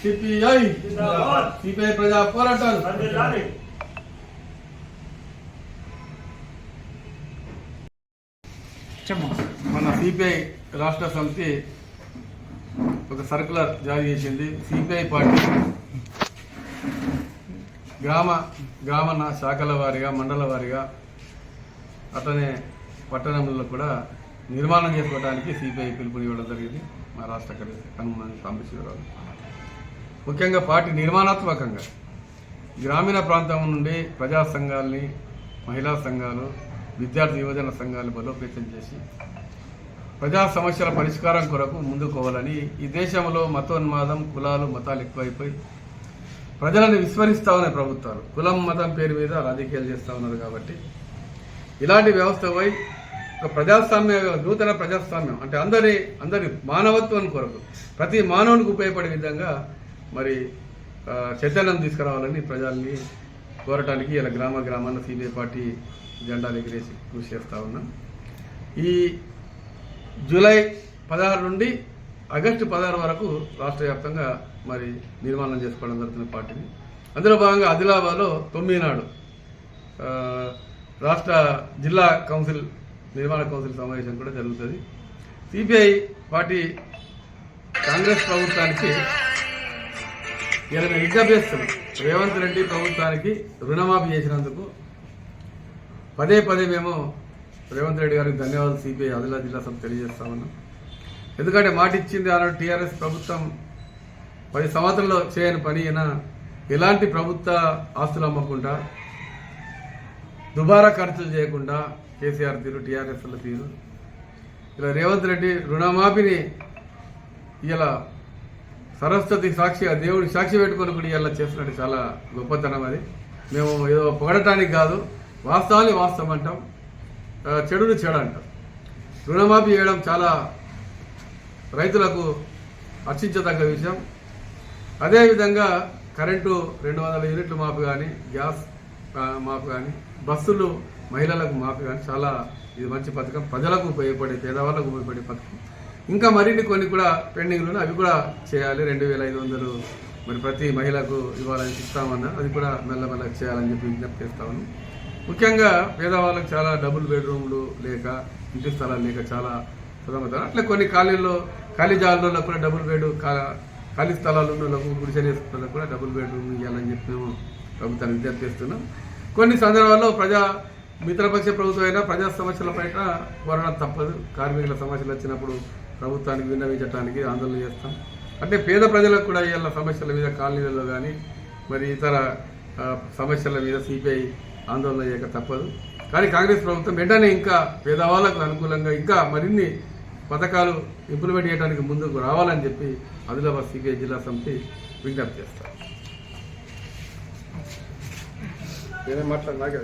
CPI. CPI ప్రజా పోరాటాలు వర్ధిల్లాలి. మన సిపిఐ రాష్ట్ర సమితి ఒక సర్కులర్ జారీ చేసింది సిపిఐ పార్టీ గ్రామ గ్రామ శాఖల వారీగా మండల వారీగా అట్లనే పట్టణంలో కూడా నిర్మాణం చేసుకోవడానికి సిపిఐ పిలుపునివ్వడం జరిగింది. మా రాష్ట్ర కార్యదర్శి కనుమల సాంబశివరావు. ముఖ్యంగా పార్టీ నిర్మాణాత్మకంగా గ్రామీణ ప్రాంతం నుండి ప్రజా సంఘాలని మహిళా సంఘాలు విద్యార్థి యువజన సంఘాలు బలోపేతం చేసి ప్రజా సమస్యల పరిష్కారం కొరకు ముందుకోవాలని ఈ దేశంలో మతోన్మాదం కులాలు మతాలు ఎక్కువైపోయి ప్రజలను విస్మరిస్తా ఉన్నాయి ప్రభుత్వాలు. కులం మతం పేరు మీద రాజకీయాలు చేస్తూ ఉన్నారు కాబట్టి ఇలాంటి వ్యవస్థపై ఒక ప్రజాస్వామ్య నూతన ప్రజాస్వామ్యం. అంటే అందరి అందరి మానవత్వం కొరకు ప్రతి మానవునికి ఉపయోగపడే విధంగా మరి చైతన్యం తీసుకురావాలని ప్రజల్ని కోరటానికి ఇలా గ్రామ గ్రామాన సిబిఐ పార్టీ జెండాలు ఎగిరేసి కృషి చేస్తూ ఉన్నాం. ఈ జూలై పదహారు నుండి ఆగస్టు పదహారు వరకు రాష్ట్ర వ్యాప్తంగా మరి నిర్మాణం చేసుకోవడం జరుగుతున్న పార్టీని. అందులో భాగంగా ఆదిలాబాద్లో తొమ్మిది నాడు రాష్ట్ర జిల్లా కౌన్సిల్ నిర్మాణ కౌన్సిల్ సమావేశం కూడా జరుగుతుంది. సిపిఐ పార్టీ కాంగ్రెస్ ప్రభుత్వానికి ఇలా మేము రేవంత్ రెడ్డి ప్రభుత్వానికి రుణమాఫీ చేసినందుకు పదే పదే మేము రేవంత్ రెడ్డి గారికి ధన్యవాదాలు సిపిఐ ఆదిలాబాద్ జిల్లా సభ తెలియజేస్తామన్నాం ఎందుకంటే మాట ఇచ్చింది ఆనాడు టీఆర్ఎస్ ప్రభుత్వం. పది సంవత్సరంలో చేయని పని అయినా ఎలాంటి ప్రభుత్వ ఆస్తులు అమ్మకుండా దుబారా ఖర్చులు చేయకుండా కేసీఆర్ తీరు టీఆర్ఎస్ల తీరు. ఇలా రేవంత్ రెడ్డి రుణమాఫీని ఇలా సరస్వతి సాక్షి దేవుడి సాక్షి పెట్టుకొని కూడా ఇలా చేస్తున్నట్టు చాలా గొప్పతనం అది. మేము ఏదో పొగడటానికి కాదు వాస్తవాన్ని వాస్తవం అంటాం. చెడును చెడుని చెడు అంటాం. రుణమాఫీ చేయడం చాలా రైతులకు హర్షించదగ్గ విషయం. అదేవిధంగా కరెంటు రెండు వందల యూనిట్లు మాపు కానీ గ్యాస్ మాకు మాపు కానీ బస్సులు మహిళలకు మాకు కానీ చాలా ఇది మంచి పథకం. ప్రజలకు ఉపయోగపడే పేదవాళ్ళకు ఉపయోగపడే పథకం. ఇంకా మరిన్ని కొన్ని కూడా పెండింగ్లు అవి కూడా చేయాలి. రెండు వేల ఐదు వందలు మరి ప్రతి మహిళకు ఇవ్వాలని ఇస్తామన్నారు అది కూడా మెల్లమెల్లగా చేయాలని చెప్పి విజ్ఞప్తి చేస్తామని ముఖ్యంగా పేదవాళ్ళకి చాలా డబుల్ బెడ్రూమ్లు లేక ఇంటి స్థలాలు లేక చాలా సతమతం అట్లా కొన్ని ఖాళీల్లో ఖాళీ జాగాల్లో కూడా డబుల్ బెడ్ ఖాళీ స్థలాలు ఉన్న వాళ్ళకు కూడా డబుల్ బెడ్రూమ్ ఇవ్వాలని చెప్పి మేము ప్రభుత్వాన్ని విజ్ఞప్తి చేస్తున్నాం. కొన్ని సందర్భాల్లో ప్రజా మిత్రపక్ష ప్రభుత్వం అయినా ప్రజా సమస్యల పైన పోరాటం తప్పదు. కార్మికుల సమస్యలు వచ్చినప్పుడు ప్రభుత్వానికి విన్నవించడానికి ఆందోళన చేస్తాం. అంటే పేద ప్రజలకు కూడా ఇవాళ సమస్యల మీద కాలనీలలో కానీ మరి ఇతర సమస్యల మీద సిపిఐ ఆందోళన చేయక తప్పదు. కానీ కాంగ్రెస్ ప్రభుత్వం వెంటనే ఇంకా పేదవాళ్ళకు అనుకూలంగా ఇంకా మరిన్ని పథకాలు ఇంప్లిమెంట్ చేయడానికి ముందుకు రావాలని చెప్పి ఆదిలాబాద్ సిపిఐ జిల్లా సమితి విజ్ఞప్తి చేస్తారు నేనే మాట్లాడినాకే